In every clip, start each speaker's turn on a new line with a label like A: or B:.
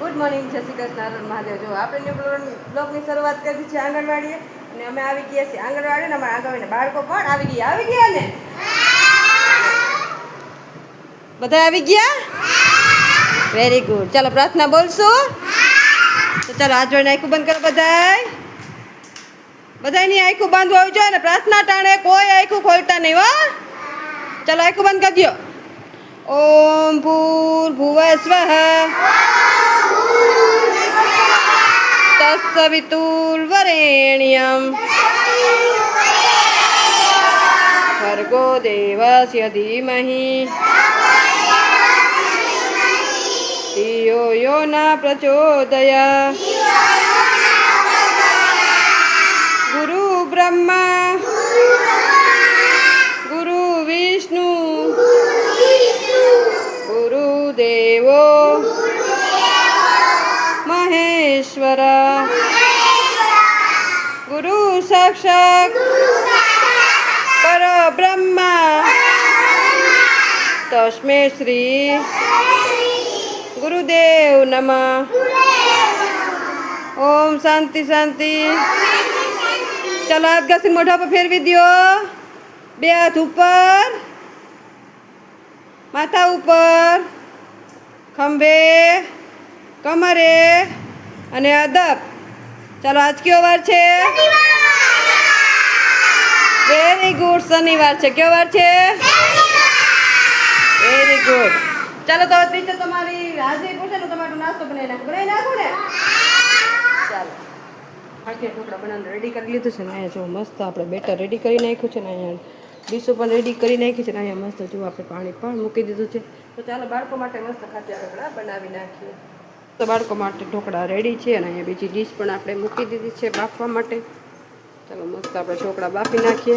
A: Good morning જય શ્રી કૃષ્ણ. મહાદેવ. જો આપણે બ્લોગની શરૂઆત કરી છે આંગણવાડીએ અને અમે આવી ગયા છીએ આંગણવાડી ને અમારા આંગણવાડીના બાળકો પણ આવી ગયા. આવી ગયા ને? બધા આવી ગયા? વેરી ગુડ ચાલો પ્રાર્થના બોલશું. તો ચાલો હાથ જોઈને આખું બંધ કરો બધાય. બધાની આખું બંધ આવી જોઈએ ને પ્રાર્થના ટાણે કોઈ આખું ખોલતા નહીં હો. ચાલો આખું બંધ કરી દો ઓમ ભૂર ભુવ સ્વઃ તત્સવિતુર્વરેણ્યમ ભર્ગો દેવસ્ય ધીમહિ ધિયો યો ના પ્રચોદય ગુરુ મહેશ્વર ગુરુ સાક્ષાત પરબ્રહ્મા તસ્મે શ્રી ગુરુદેવ નમ ઓમ શાંતિ શાંતિ ચાલો હાથ મોઢા પર ફેરવી દ્યો બે હાથ ઉપર માથા ઉપર ખંભે કમરે અને અદબ. ચાલો આજ કયો વાર છે? વેરી ગુડ શનિવાર છે. કયો વાર છે? વેરી ગુડ ચાલો, તો ટીચર તમારી હાજરી પૂછે ને તમારો નાસ્તો બનાવી નાખો. બનાવી નાખો ને? ચાલો. આખી રેડી કરી લીધું છે ને, અહીંયા જો મસ્ત આપણે બેટર રેડી કરી નાખ્યું છે ને, અહીંયા ડીશો પણ રેડી કરી નાખી છે ને, અહીંયા મસ્ત જો આપણે પાણી પણ મૂકી દીધું છે. તો ચાલો, બાળકો માટે મસ્ત ખાતે આપણે બનાવી નાખીએ. તો બાળકો માટે ઢોકળા રેડી છે અને અહીંયા બીજી ડીશ પણ આપણે મૂકી દીધી છે બાફવા માટે. ચાલો મસ્ત આપણે ઢોકળા બાફી નાખીએ.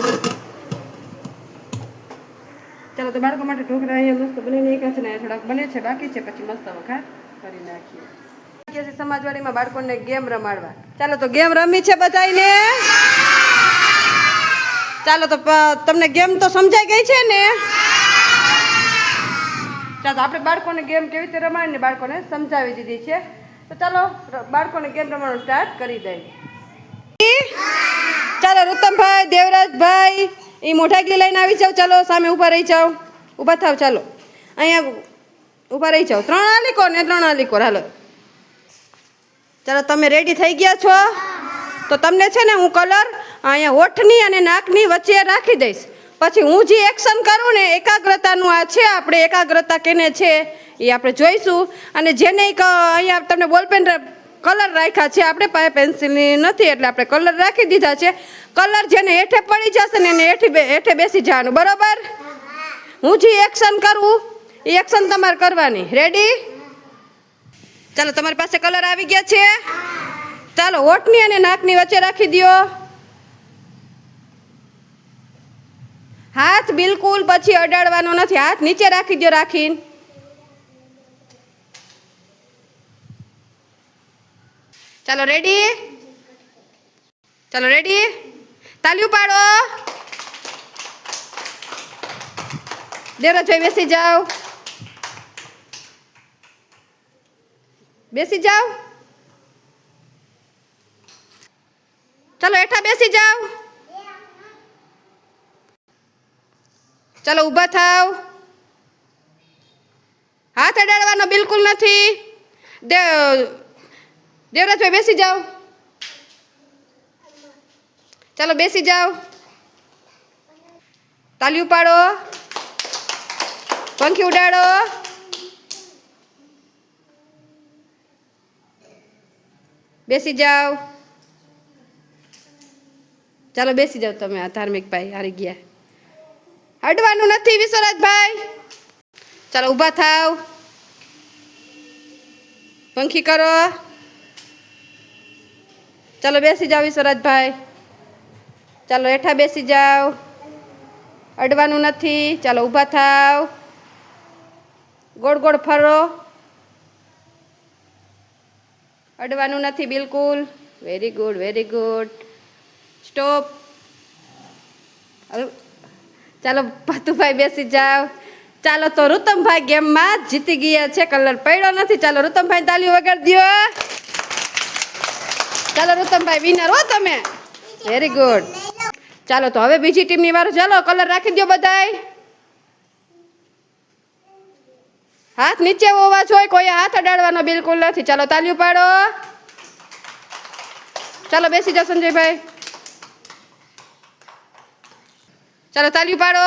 A: ચાલો તો બાળકો માટે ઢોકળા અહીંયા મસ્ત બની નાખ્યા છે ને થોડાક બને છે, બાકી છે, પછી મસ્ત વઘાર કરી નાખીએ. સમાજવાડીમાં બાળકોને ગેમ રમાડવા. ચાલો તો ગેમ રમી છે બધાને ચાલો તો તમને ગેમ તો સમજાઈ ગઈ છે ને? ચાલો આપણે બાળકોને ગેમ કેવી રીતે રમાડીને બાળકોને સમજાવી દીધી છે. તો ચાલો બાળકોને ગેમ રમવાનું સ્ટાર્ટ કરી દઈએ ચાલો, રૂતમભાઈ, દેવરાજભાઈ એ મોઢાગલી લઈને આવી જાઓ. ચાલો, સામે ઊભા રહી જાઓ. ઊભા થાવ, ચાલો. અહીંયા ઊભા રહી જાઓ. ત્રણ આલીકો ને ત્રણ આલીકો. હાલો. ચાલો, તમે રેડી થઈ ગયા છો? તો તમને છે ને હું કલર અહીંયા હોઠની અને નાકની વચ્ચે રાખી દઈશ. પછી હું જે એક્શન કરું ને, એકાગ્રતાનું આ છે, આપણે એકાગ્રતા કેને છે, એ આપણે જોઈશું. અને જેને અહીંયા તમને બોલપેન કલર રાખ્યા છે, આપણે પાસે પેન્સિલની નથી, એટલે આપણે કલર રાખી દીધા છે. કલર જેને હેઠે પડી જશે ને, એને હેઠી હેઠે બેસી જવાનું. બરોબર? હું જે એક્શન કરું, એ એક્શન તમારે કરવાની. રેડી ચાલો, તમારી પાસે કલર આવી ગયા છે. ચાલો હોઠની અને નાકની વચ્ચે રાખી દ્યો. હાથ બિલકુલ પછી અડાડવાનો નથી. હાથ નીચે રાખી દ્યો રાખીને. ચાલો રેડી ચાલો રેડી તાલ્યું પાડો. દેવરાજભાઈ બેસી જાઓ. બેસી જાઓ. ચાલો હેઠા બેસી જાઓ. ચાલો ઊભા થાવ. હાથ અડાડવાનો બિલકુલ નથી. દેવ દેવરાજભાઈ બેસી જાઓ. ચાલો બેસી જાઓ. તાલી ઉપાડો. પંખી ઉડાડો. બેસી જાઓ. ચાલો બેસી જાઓ તમે આ ધાર્મિક ભાઈ હારી ગયા. હટવાનું નથી વિશ્વરાજભાઈ ચાલો ઊભા થાવ. પંખી કરો. ચાલો બેસી જાઓ વિશ્વરાજભાઈ ચાલો હેઠા બેસી જાઓ. અડવાનું નથી. ચાલો ઊભા થાવ. ગોળ ગોળ ફરો. અડવાનું નથી બિલકુલ. Very good very good stop ચાલો ભાતુભાઈ બેસી જાઓ. ચાલો તો રુતમભાઈ ગેમમાં જીતી ગયા છે. કલર પડ્યો નથી. ચાલો રુતમભાઈ તાલી વગર દો ચાલો રુતમભાઈ વિનર હો તમે. વેરી ગુડ ચાલો તો હવે બીજી ટીમની વાર ચાલો. કલર રાખી દો બધાય. હાથ નીચે હોવા જોઈએ. કોઈ હાથ અડાડવાનો બિલકુલ નથી. ચાલો તાલીઓ પાડો. ચાલો બેસી જાઓ સંજયભાઈ. ચાલો તાલી પાડો.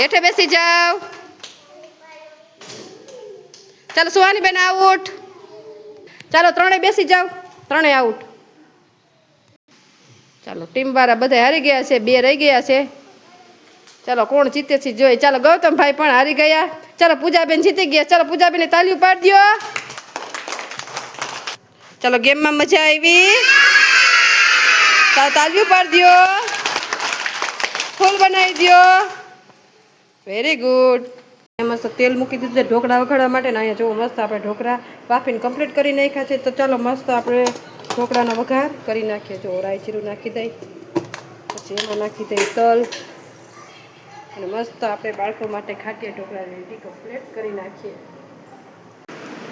A: હેઠે બેસી જાઓ. ચાલો સુહાની બેન આઉટ ચાલો ત્રણે બેસી જાઓ. ત્રણે આઉટ ચાલો ટીમ વાળા બધા હારી ગયા છે, બે રહી ગયા છે. ચાલો, કોણ જીતે છે જોઈએ ચાલો ગૌતમભાઈ પણ હારી ગયા. ચાલો, પૂજાબેન જીતી ગયા. ચાલો પૂજાબેન તાલીઓ પાડી દો ચાલો ગેમમાં મજા આવી. તાલીઓ પાડી દો ફૂલ બનાવી દો વેરી ગુડ મસ્ત તેલ મૂકી દીધું છે ઢોકળા વઘાડવા માટે ને અહીંયા જુઓ મસ્ત આપણે ઢોકળા બાફીને કમ્પ્લીટ કરી નાખ્યા છે. તો ચાલો મસ્ત આપણે ઢોકળાનો વઘાર કરી નાખીએ. જો રાઈ જીરું નાખી દઈ. પછી એમાં નાખી દઈ તલ. અને મસ્ત આપણે બાળકો માટે ખાટીએ ઢોકળા રેડી કમ્પ્લીટ કરી નાખીએ.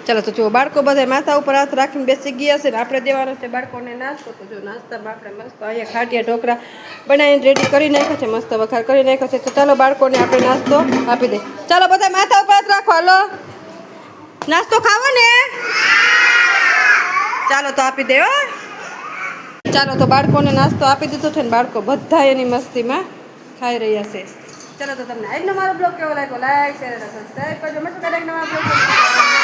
A: ચાલો, તો જો બાળકો બધા માથા ઉપર હાથ રાખીને બેસી ગયા છે ને આપણે દેવાનો છે બાળકોને નાસ્તો, તો જો નાસ્તામાં આપણે મસ્ત અહીંયા ખાટિયા ઢોકળા બનાવીને રેડી કરી નાખ્યો છે, મસ્ત વખાર કરી નાખ્યો છે. તો ચાલો, બાળકોને આપણે નાસ્તો આપી દે. ચાલો બધા માથા ઉપર હાથ રાખો, હાલો. નાસ્તો ખાવો ને? ચાલો, તો આપી દે, હો. ચાલો, તો બાળકોને નાસ્તો આપી દીધો છે ને બાળકો બધા એની મસ્તીમાં ખાઈ રહ્યા છે. ચાલો, તો તમને આજનો મારો બ્લોગ કેવો લાગ્યો? લાઈક શેર સબસ્ક્રાઈબ કરજો. મળશે નવા બ્લોગ